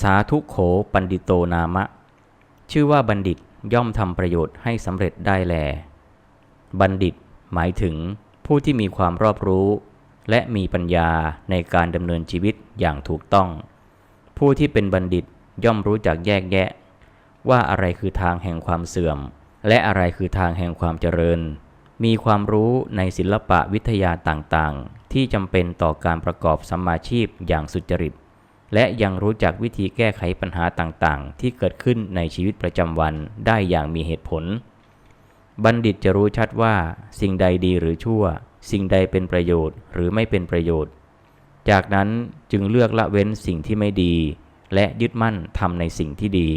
สาธุโขปันดิโตนามะ ชื่อว่าบัณฑิตย่อมทำประโยชน์ให้สำเร็จได้แล บัณฑิตหมายถึงผู้ที่มีความรอบรู้ และมีปัญญาในการดำเนินชีวิตอย่างถูกต้อง ผู้ที่เป็นบัณฑิตย่อมรู้จักแยกแยะ ว่าอะไรคือทางแห่งความเสื่อม และอะไรคือทางแห่งความเจริญ มีความรู้ในศิลปะวิทยาต่างๆ ที่จำเป็นต่อการประกอบสัมมาชีพอย่างสุจริต และยังรู้จักวิธีแก้ไขปัญหาต่างๆ ที่เกิดขึ้นในชีวิตประจำวันได้อย่างมีเหตุผล บัณฑิตจะรู้ชัดว่า สิ่งใดดีหรือชั่ว สิ่งใดเป็นประโยชน์หรือไม่เป็นประโยชน์ จากนั้นจึงเลือกละเว้นสิ่งที่ไม่ดี และยึดมั่นทำในสิ่งที่ดี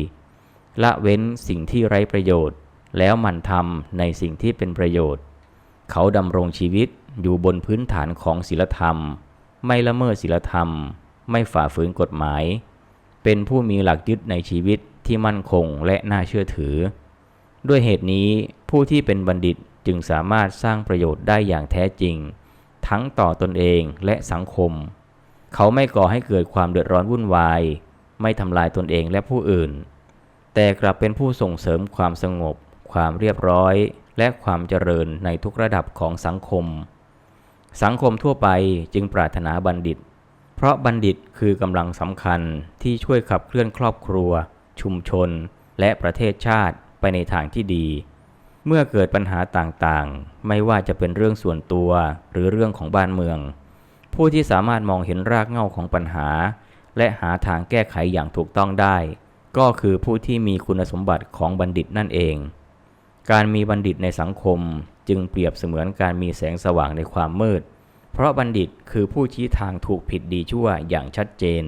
ละเว้นสิ่งที่ไร้ประโยชน์ แล้วหมั่นทำในสิ่งที่เป็นประโยชน์ เขาดำรงชีวิตอยู่บนพื้นฐานของศีลธรรม ไม่ละเมิดศีลธรรม ไม่ฝ่าฝืนกฎหมาย เป็นผู้มีหลักยึดในชีวิตที่มั่นคงและน่าเชื่อถือ ด้วยเหตุนี้ผู้ที่เป็นบัณฑิตจึงสามารถสร้างประโยชน์ได้อย่างแท้จริง ทั้งต่อตนเองและสังคม เขาไม่ก่อให้เกิดความเดือดร้อนวุ่นวาย ไม่ทำลายตนเองและผู้อื่น แต่กลับเป็นผู้ส่งเสริมความสงบ ความเรียบร้อย และความเจริญในทุกระดับของสังคม สังคมทั่วไปจึงปรารถนาบัณฑิต เพราะบัณฑิตคือกำลังสำคัญที่ช่วยขับเคลื่อนครอบครัว ชุมชน และประเทศชาติไปในทางที่ดี เมื่อเกิดปัญหาต่างๆ ไม่ว่าจะเป็นเรื่องส่วนตัวหรือเรื่องของบ้านเมือง ผู้ที่สามารถมองเห็นรากเหง้าของปัญหา และหาทางแก้ไขอย่างถูกต้องได้ ก็คือผู้ที่มีคุณสมบัติของบัณฑิตนั่นเอง การมีบัณฑิตในสังคมจึงเปรียบเสมือนการมีแสงสว่างในความมืด เพราะบัณฑิตคือผู้ชี้ทางถูกผิดดีชั่วอย่างชัดเจน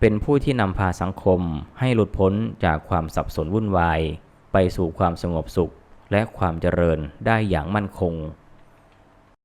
เป็นผู้ที่นำพาสังคมให้หลุดพ้นจากความสับสนวุ่นวาย ไปสู่ความสงบสุขและความเจริญได้อย่างมั่นคง